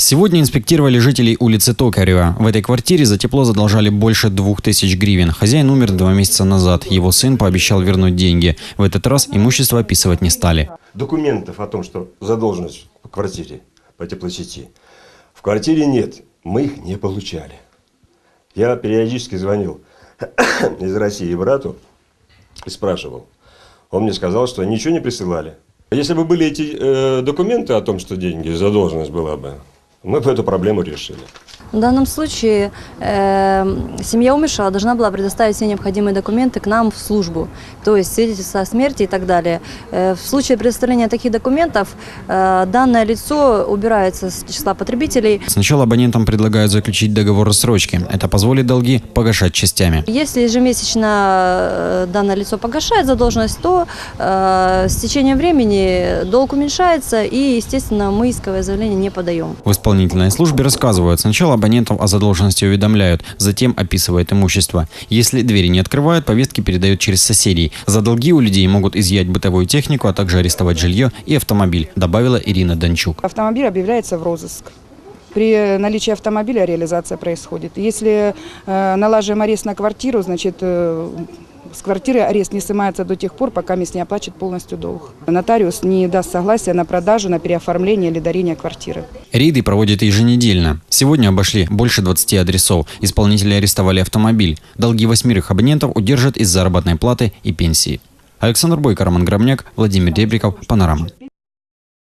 Сегодня инспектировали жителей улицы Токарева. В этой квартире за тепло задолжали больше двух тысяч гривен. Хозяин умер два месяца назад. Его сын пообещал вернуть деньги. В этот раз имущество описывать не стали. Документов о том, что задолженность по квартире, по теплосети, в квартире нет. Мы их не получали. Я периодически звонил из России брату и спрашивал. Он мне сказал, что ничего не присылали. Если бы были эти э, документы о том, что деньги, задолженность была бы, мы бы эту проблему решили. В данном случае э, семья умершего должна была предоставить все необходимые документы к нам в службу, то есть свидетельство о смерти и так далее. Э, в случае предоставления таких документов э, данное лицо убирается с числа потребителей. Сначала абонентам предлагают заключить договор рассрочки. Это позволит долги погашать частями. Если ежемесячно э, данное лицо погашает задолженность, то э, с течением времени долг уменьшается и, естественно, мы исковое заявление не подаем. В исполнительной службе рассказывают, сначала абонентов о задолженности уведомляют, затем описывают имущество. Если двери не открывают, повестки передают через соседей. За долги у людей могут изъять бытовую технику, а также арестовать жилье и автомобиль, добавила Ирина Дончук. Автомобиль объявляется в розыск. При наличии автомобиля реализация происходит. Если э, налаживаем арест на квартиру, значит, э, с квартиры арест не снимается до тех пор, пока мест не оплачет полностью долг. Нотариус не даст согласия на продажу, на переоформление или дарение квартиры. Рейды проводят еженедельно. Сегодня обошли больше 20 адресов. Исполнители арестовали автомобиль. Долги восьмерых абонентов удержат из заработной платы и пенсии. Александр Бойко, Роман Гробняк, Владимир Дебриков, Панорама.